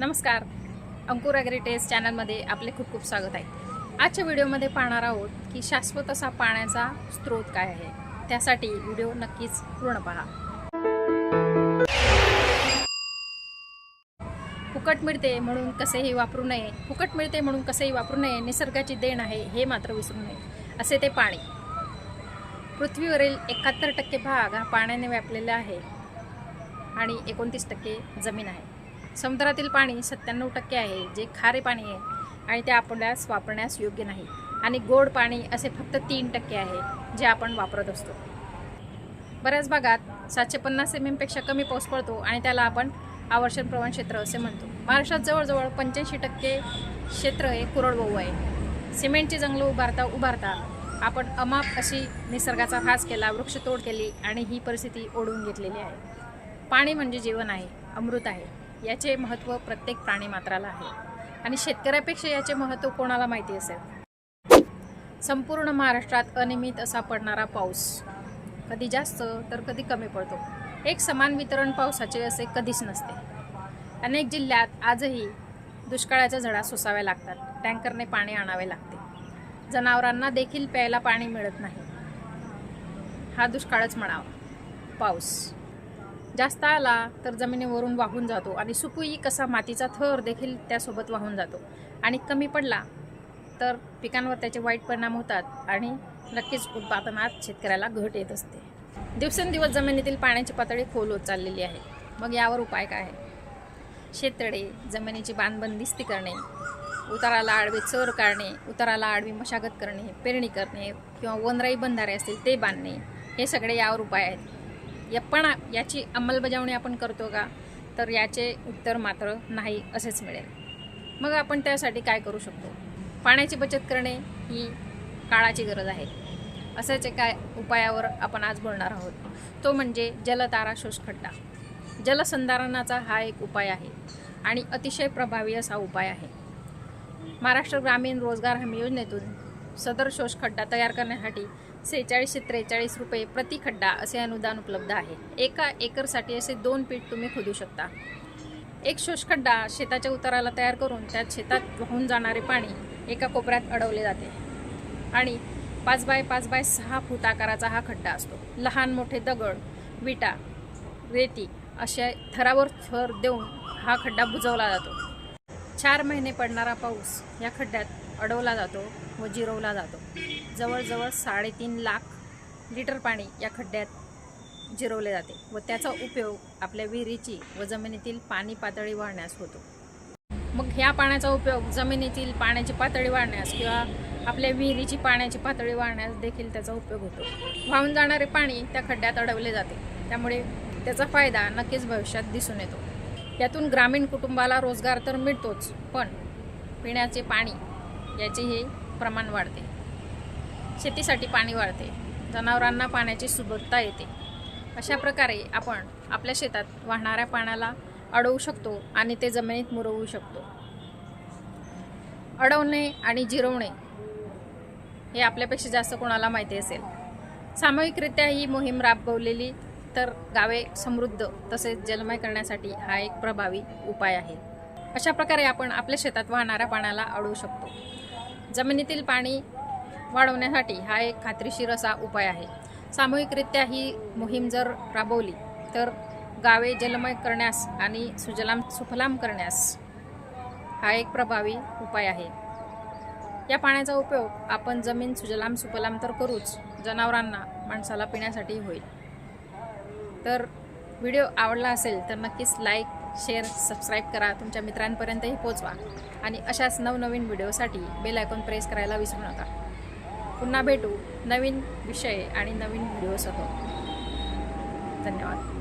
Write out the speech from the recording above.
नमस्कार. अंकुर ॲग्रिटेस चॅनलमध्ये आपले खूप खूप स्वागत आहे. आजच्या व्हिडिओमध्ये पाहणार आहोत की शाश्वत असा पाण्याचा स्रोत काय आहे? त्यासाठी व्हिडिओ नक्कीच पूर्ण पहा. फुकट मिळते म्हणून कसेही वापरू नये फुकट मिळते म्हणून कसेही वापरू नये निसर्गाची देण आहे हे मात्र विसरू नये असे ते पाणी. पृथ्वीवरील एकाहत्तर टक्के भाग हा पाण्याने व्यापलेला आहे आणि एकोणतीस टक्के जमीन आहे. समुद्रातील पाणी सत्त्याण्णव टक्के आहे जे खारे पाणी आहे आणि ते आपल्यास वापरण्यास योग्य नाही. आणि गोड पाणी असे फक्त तीन टक्के आहे जे आपण वापरत असतो. बऱ्याच भागात सातशे पन्नास एम एमपेक्षा कमी पाऊस पडतो आणि त्याला आपण आवर्षण प्रवण क्षेत्र असे म्हणतो. महाराष्ट्रात जवळजवळ पंच्याऐंशी टक्के क्षेत्र हे कोरडवाहू आहे. सिमेंटची जंगलं उभारता उभारता आपण अमाप अशी निसर्गाचा ऱ्हास केला वृक्षतोड केली आणि ही परिस्थिती ओढवून घेतलेली आहे. पाणी म्हणजे जीवन आहे अमृत आहे. याचे महत्त्व प्रत्येक प्राणीमात्राला आहे. आणि शेतकऱ्यापेक्षा याचे महत्त्व कोणाला माहिती असेल? संपूर्ण महाराष्ट्रात अनियमित असा पडणारा पाऊस. कधी जास्त तर कधी कमी पडतो. एक समान वितरण पावसाचे असे कधीच नसते. अनेक जिल्ह्यात आजही दुष्काळाच्या झडा सोसाव्या लागतात. टँकरने पाणी आणावे लागते. जनावरांना देखील प्यायला पाणी मिळत नाही. हा दुष्काळच म्हणावा. पाऊस. जास्त आला तर जमिनीवरून वाहून जातो आणि सुकुई कसा मातीचा थर देखील त्यासोबत वाहून जातो. आणि कमी पडला तर पिकांवर त्याचे वाईट परिणाम होतात आणि नक्कीच उत्पादनात शेतकऱ्याला घट येत असते. दिवसेंदिवस जमिनीतील पाण्याची पातळी खोल होत चाललेली आहे. मग यावर उपाय काय? आहे शेततळे जमिनीची बांधबंदिस्ती करणे उताराला आडवे चर काढणे उताराला आडवी मशागत करणे पेरणी करणे किंवा वनराई बंधारे असतील ते बांधणे हे सगळे यावर उपाय आहेत. या पण याची अंमलबजावणी आपण करतो का? तर याचे उत्तर मात्र नाही असेच मिळेल. मग आपण त्यासाठी काय करू शकतो? पाण्याची बचत करणे ही काळाची गरज आहे. असेच एका उपायावर आपण आज बोलणार आहोत. तो म्हणजे जलतारा शोषखड्डा. जलसंधारणाचा हा एक उपाय आहे आणि अतिशय प्रभावी असा उपाय आहे. महाराष्ट्र ग्रामीण रोजगार हमी योजनेतून सदर शोषखड्डा तयार करण्यासाठी सेहेचाळीसशे त्रेचाळीस रुपये प्रति खड्डा असे अनुदान उपलब्ध आहे. एका एकरसाठी असे दोन पीठ तुम्ही खोदू शकता. एक शोषखड्डा शेताच्या उताराला तयार करून त्यात शेतात वाहून जाणारे पाणी एका कोपऱ्यात अडवले जाते आणि पाच बाय पाच बाय सहा फूट आकाराचा हा खड्डा असतो. लहान मोठे दगड विटा रेती अशा थरावर थर देऊन हा खड्डा बुजवला जातो. चार महिने पडणारा पाऊस या खड्ड्यात अडवला जातो व जिरवला जातो. जवळजवळ साडेतीन लाख लिटर पाणी या खड्ड्यात जिरवले जाते व त्याचा उपयोग आपल्या विहिरीची व जमिनीतील पाणी पातळी वाढण्यास होतो. मग ह्या पाण्याचा उपयोग जमिनीतील पाण्याची पातळी वाढण्यास किंवा आपल्या विहिरीची पाण्याची पातळी वाढण्यास देखील त्याचा उपयोग होतो. वाहून जाणारे पाणी त्या खड्ड्यात अडवले जाते. त्यामुळे त्याचा फायदा नक्कीच भविष्यात दिसून येतो. यातून ग्रामीण कुटुंबाला रोजगार तर मिळतोच पण पिण्याचे पाणी याचे हे प्रमाण वाढते. शेतीसाठी पाणी वाढते. जनावरांना पाण्याची सुबत्ता येते. अशा प्रकारे आपण आपल्या शेतात वाहणाऱ्या पाण्याला अडवू शकतो आणि ते जमिनीत मुरवू शकतो. अडवणे आणि जिरवणे हे आपल्यापेक्षा जास्त कोणाला माहिती असेल. सामूहिकरित्या ही मोहीम राबवलेली तर गावे समृद्ध तसेच जलमय करण्यासाठी हा एक प्रभावी उपाय आहे. अशा प्रकारे आपण आपल्या शेतात वाहणाऱ्या पाण्याला अडवू शकतो. जमिनीतील पाणी वाढवण्यासाठी हा एक खात्रीशीर असा उपाय आहे. सामूहिकरित्या ही मोहीम जर राबवली तर गावे जलमय करण्यास आणि सुजलाम सुफलाम करण्यास हा एक प्रभावी उपाय आहे. या पाण्याचा उपयोग आपण जमीन सुजलाम सुफलाम तर करूच जनावरांना माणसाला पिण्यासाठी होईल. तर व्हिडिओ आवडला असेल तर नक्कीच लाईक शेअर सबस्क्राईब करा. तुमच्या मित्रांपर्यंतही पोचवा. आणि अशाच नवनवीन व्हिडिओसाठी बेल आयकॉन प्रेस करायला विसरू नका. पुन्हा भेटू. नवीन विषय आणि नवीन व्हिडिओसह धन्यवाद.